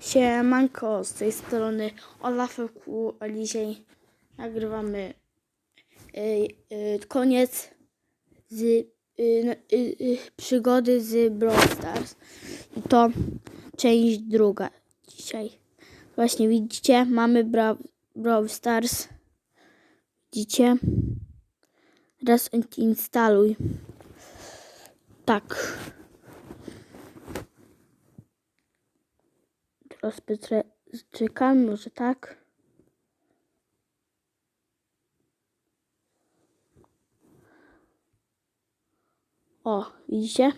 Siemanko, z tej strony Olafeku, a dzisiaj nagrywamy y, y, koniec z y, no, y, y, przygody z Brawl Stars i to część druga dzisiaj. Właśnie widzicie, mamy Bra Brawl Stars. Widzicie? Teraz instaluj. Tak. Czekam, może tak. O, widzicie?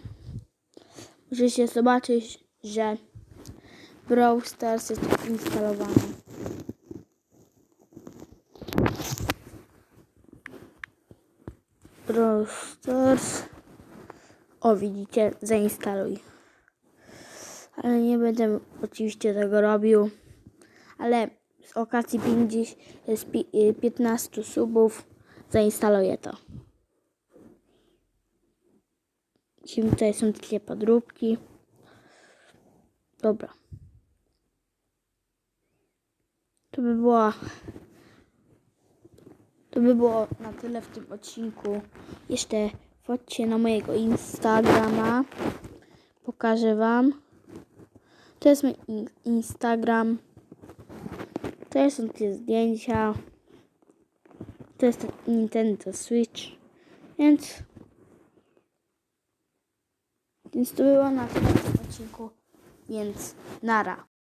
Możecie zobaczyć, że Brawl Stars jest instalowany. Brawl Stars. O, widzicie, zainstaluj ale nie będę oczywiście tego robił. Ale z okazji 50, z pi- y, 15 subów zainstaluję to. Tutaj są takie podróbki. Dobra. To by było. To by było na tyle w tym odcinku. Jeszcze wchodźcie na mojego Instagrama. Pokażę Wam. To jest mój in- Instagram. To są te zdjęcia. To jest ten Nintendo Switch. Więc. Więc to było na tym odcinku. Więc nara.